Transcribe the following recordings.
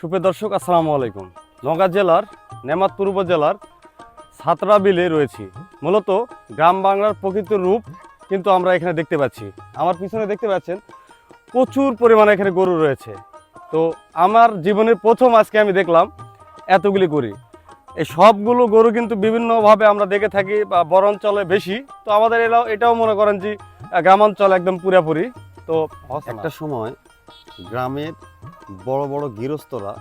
সুপ্রিয় দর্শক, আসসালামু আলাইকুম। নওগাঁ জেলার, নেমাতপুর উপজেলার সাতরা বিলে রয়েছি। মূলত গ্রাম বাংলার প্রকৃত রূপ কিন্তু আমরা এখানে দেখতে পাচ্ছি। আমার পিছনে দেখতে পাচ্ছেন, প্রচুর পরিমাণে এখানে গরু রয়েছে। তো আমার জীবনের প্রথম আজকে আমি দেখলাম, এতগুলি গরু। এই সবগুলো গরু কিন্তু বিভিন্নভাবে আমরা দেখে থাকি বা বড় অঞ্চলে বেশি। তো আমাদের এটাও মনে করেন যে গ্রামাঞ্চল একদম পুরাপুরি। তো একটা সময় গ্রামের বড় বড় গৃহস্থরা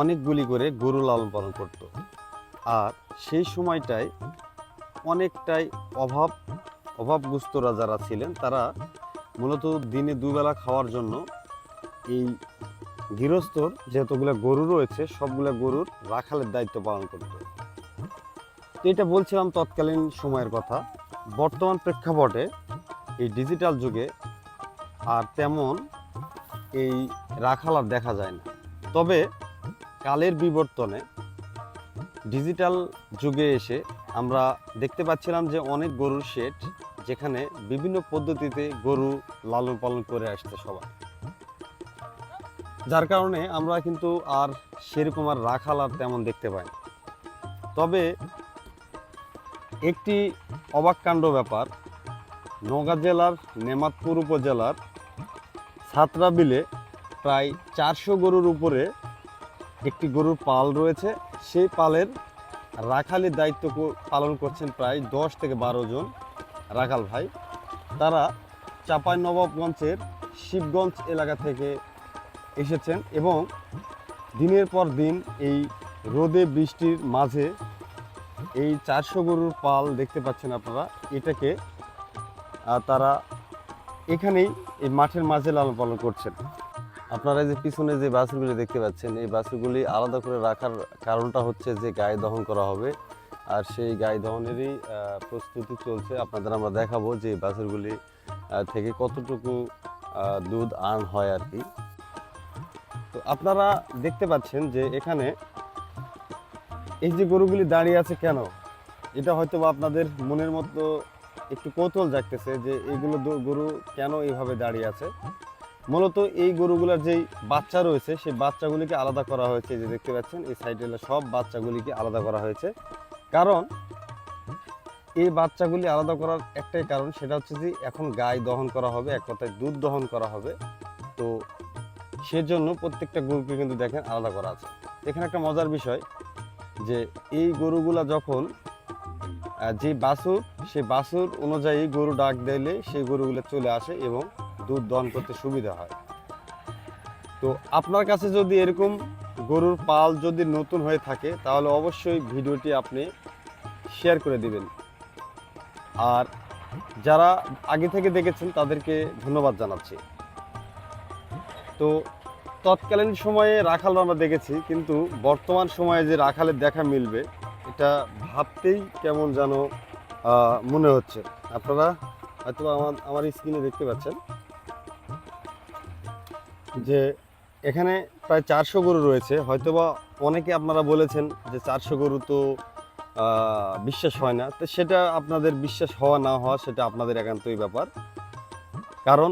অনেকগুলি করে গরু লালন পালন করত। আর সেই সময়টায় অনেকটাই অভাব, অভাবগ্রস্তরা যারা ছিলেন, তারা মূলত দিনে দুবেলা খাওয়ার জন্য এই গৃহস্থর যেহেতুগুলো গরু রয়েছে, সবগুলো গরুর রাখালের দায়িত্ব পালন করত। তো এটা বলছিলাম তৎকালীন সময়ের কথা। বর্তমান প্রেক্ষাপটে এই ডিজিটাল যুগে আর তেমন এই রাখাল আর দেখা যায় না। তবে কালের বিবর্তনে ডিজিটাল যুগে এসে আমরা দেখতে পাচ্ছিলাম যে অনেক গরুর শেড যেখানে বিভিন্ন পদ্ধতিতে গরু লালন পালন করে আসছে সবাই। যার কারণে আমরা কিন্তু আর সেরকম আর রাখাল আর তেমন দেখতে পাই না তবে একটি অবাক কাণ্ড ব্যাপার, নওগাঁ জেলার নেমাতপুর উপজেলার সাতরা বিলে প্রায় চারশো গরুর উপরে একটি গরুর পাল রয়েছে। সেই পালের রাখালের দায়িত্ব পালন করছেন প্রায় দশ থেকে বারো জন রাখাল ভাই। তারা চাপাই নবাবগঞ্জের শিবগঞ্জ এলাকা থেকে এসেছেন এবং দিনের পর দিন এই রোদে, বৃষ্টির মাঝে এই চারশো গরুর পাল দেখতে পাচ্ছেন আপনারা। এটাকে তারা এখানেই এই মাঠের মাঝে লালন পালন করছেন। আপনারা যে পিছনে যে বাছুরগুলি দেখতে পাচ্ছেন, এই বাছুরগুলি আলাদা করে রাখার কারণটা হচ্ছে যে গায়ে দহন করা হবে। আর সেই গায়ে দহনেরই প্রস্তুতি চলছে। আপনাদের আমরা দেখাবো যে বাছুরগুলি থেকে কতটুকু দুধ আর্ন হয় আর কি। তো আপনারা দেখতে পাচ্ছেন যে এখানে এই যে গরুগুলি দাঁড়িয়ে আছে কেন? এটা হয়তো আপনাদের মনের মতো একটু কৌতূহল জাগতেছে যে এইগুলো গরু কেন এইভাবে দাঁড়িয়ে আছে। মূলত এই গরুগুলোর যেই বাচ্চা রয়েছে, সেই বাচ্চাগুলিকে আলাদা করা হয়েছে যে দেখতে পাচ্ছেন, এই সাইডে সব বাচ্চাগুলিকে আলাদা করা হয়েছে। কারণ এই বাচ্চাগুলি আলাদা করার একটাই কারণ, সেটা হচ্ছে যে এখন গায়ে দহন করা হবে, এক কথায় দুধ দহন করা হবে। তো সেজন্য প্রত্যেকটা গরুকে কিন্তু দেখেন আলাদা করা আছে। এখানে একটা মজার বিষয় যে এই গরুগুলা যখন যে বাছুর সেই বাছুর অনুযায়ী গরু ডাক দিলে সেই গরুগুলো চলে আসে এবং দুধ দহন করতে সুবিধা হয়। তো আপনার কাছে যদি এরকম গরুর পাল যদি নতুন হয়ে থাকে, তাহলে অবশ্যই ভিডিওটি আপনি শেয়ার করে দিবেন। আর যারা আগে থেকে দেখেছেন, তাদেরকে ধন্যবাদ জানাচ্ছি। তো তৎকালীন সময়ে রাখাল আমরা দেখেছি, কিন্তু বর্তমান সময়ে যে রাখালের দেখা মিলবে, এটা ভাবতেই কেমন যেন মনে হচ্ছে। আপনারা হয়তো আমার আমার স্ক্রিনে দেখতে পাচ্ছেন যে এখানে প্রায় চারশো গরু রয়েছে। হয়তোবা অনেকে আপনারা বলেছেন যে চারশো গরু তো বিশ্বাস হয় না। তো সেটা আপনাদের বিশ্বাস হওয়া না হওয়া সেটা আপনাদের একান্তই ব্যাপার। কারণ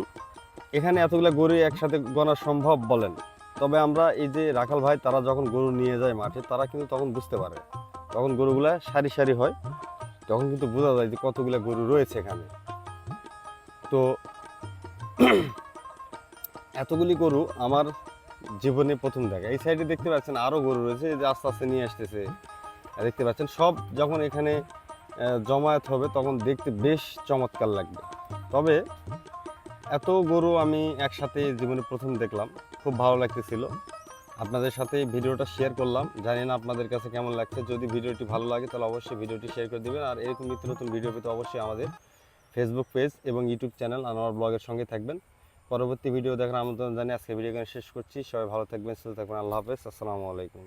এখানে এতগুলো গরু একসাথে গণা সম্ভব বলেন। তবে আমরা এই যে রাখাল ভাই, তারা যখন গরু নিয়ে যায় মাঠে, তারা কিন্তু তখন বুঝতে পারে। তখন গরুগুলা সারি সারি হয়। তখন কিন্তু বোঝা যায় যে কতগুলো গরু রয়েছে এখানে। তো এতগুলি গরু আমার জীবনে প্রথম দেখা। এই সাইডে দেখতে পাচ্ছেন আরও গরু রয়েছে যে আস্তে আস্তে নিয়ে আসতেছে। দেখতে পাচ্ছেন সব যখন এখানে জমায়েত হবে তখন দেখতে বেশ চমৎকার লাগবে। তবে এত গরু আমি একসাথে জীবনে প্রথম দেখলাম, খুব ভালো লাগতেছিল। আপনাদের সাথে ভিডিওটা শেয়ার করলাম। জানি না আপনাদের কাছে কেমন লাগছে। যদি ভিডিওটি ভালো লাগে, তাহলে অবশ্যই ভিডিওটি শেয়ার করে দেবেন। আর এরকম নিত্য নতুন ভিডিও পেতে অবশ্যই আমাদের ফেসবুক পেজ এবং ইউটিউব চ্যানেল আনোয়ার ব্লগের সঙ্গে থাকবেন। পরবর্তী ভিডিও দেখার আমন্ত্রণ জানিয়ে আজকে ভিডিও শেষ করছি। সবাই ভালো থাকবেন, সুস্থ থাকবেন। আল্লাহ হাফেজ। আসসালামু আলাইকুম।